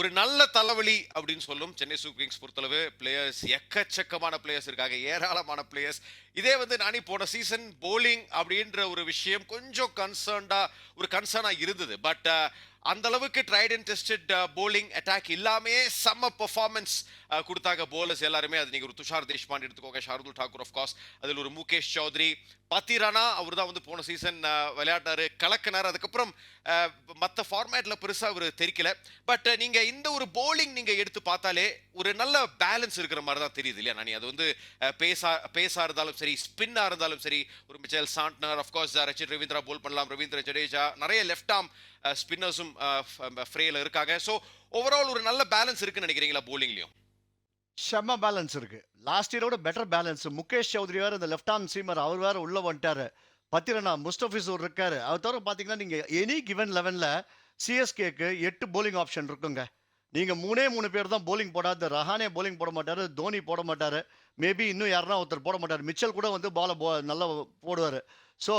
ஒரு நல்ல தலைவலி அப்படின்னு சொல்லும் சென்னை சூப்பர் கிங்ஸ் பொறுத்தளவு பிளேயர்ஸ் எக்கச்சக்கமான பிளேயர்ஸ் இருக்காங்க ஏராளமான பிளேயர்ஸ் இதே வந்து நானே போன சீசன் போலிங் அப்படின்ற ஒரு விஷயம் கொஞ்சம் கன்சர்ன்டா ஒரு கன்சர்னா இருந்தது. பட் அந்த அளவுக்கு tried and tested bowling attack இல்லாமே செம்ம பெர்ஃபார்மன்ஸ் uh, கொடுத்தாங்க போலர்ஸ் எல்லாருமே. அது நீங்கள் ஒரு துஷார் தேஷ்பாண்டே எடுத்துக்கோங்க ஷார்துல் டாக்கூர் ஆஃப் கோர்ஸ் அதில் ஒரு முகேஷ் சௌத்ரி. பத்திரானா அவர் தான் வந்து போன சீசன் uh, விளையாடினாரு கலக்கினார். அதுக்கப்புறம் uh, மற்ற ஃபார்மேட்ல பெருசா அவர் தெரிக்கல. பட் நீங்க இந்த ஒரு போலிங் நீங்க எடுத்து பார்த்தாலே ஒரு நல்ல பேலன்ஸ் இருக்கிற மாதிரி தான் தெரியுது இல்லையா? நானி அது வந்து பேசா பேஸாக இருந்தாலும் சரி ஸ்பின்னாக இருந்தாலும் சரி ஒரு Mitchell Santner of course Rachin Ravindra bowl பண்ணலாம் ரவீந்திர ஜடேஜா நிறைய லெஃப்ட் ஆம் ஸ்பின்னர்ஸும் ஃப்ரேல இருக்காங்க. ஸோ ஓவரால் ஒரு நல்ல பேலன்ஸ் இருக்குன்னு நினைக்கிறீங்களா போலிங்லயும் செம்ம பேலன்ஸ் இருக்கு. லாஸ்ட் இயரோட பெட்டர் பேலன்ஸ் முகேஷ் சௌத்ரி வேறு இந்த லெஃப்ட் ஆர்ம் சீமர் அவர் வேற உள்ள வந்துட்டாரு. பத்திரனா முஸ்டபிசூர் இருக்காரு. அவர் தவிர பாத்தீங்கன்னா நீங்க எனி கிவன் லெவன்ல சிஎஸ்கேக்கு எட்டு போலிங் ஆப்ஷன் இருக்குங்க. நீங்க மூணே மூணு பேர் தான் போலிங் போடாது. ரஹானே போலிங் போட மாட்டாரு தோனி போட மாட்டார். மேபி இன்னும் யாருன்னா ஒருத்தர் போட மாட்டார். மிச்சல் கூட வந்து பால போ நல்லா போடுவாரு. ஸோ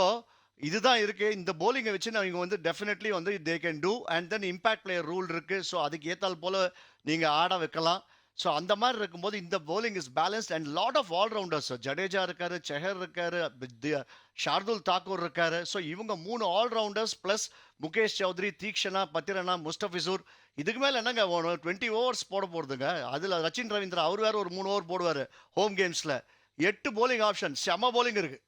இதுதான் இருக்கு. இந்த போலிங்கை வச்சு அவங்க வந்து டெஃபினெட்லி வந்து they can do and then impact player rule இருக்கு. ஸோ அதுக்கு ஏற்றால் போல நீங்க ஆட வைக்கலாம். ஸோ அந்த மாதிரி இருக்கும்போது இந்த bowling is balanced and lot of allrounders Jadeja இருக்காரு செஹர் இருக்காரு ஷார்துல் தாக்கூர் இருக்காரு. ஸோ இவங்க மூணு ஆல்ரவுண்டர்ஸ் ப்ளஸ் முகேஷ் சௌத்ரி தீக்ஷனா பத்திரனா முஸ்டபிசூர் இதுக்கு மேல என்னங்க டுவெண்ட்டி ஓவர்ஸ் போட போறதுங்க? அதுல ரச்சின் ரவீந்திரா அவர் வேற ஒரு மூணு ஓவர் போடுவாரு ஹோம் கேம்ஸ்ல எட்டு போலிங் ஆப்ஷன் செம போலிங் இருக்கு.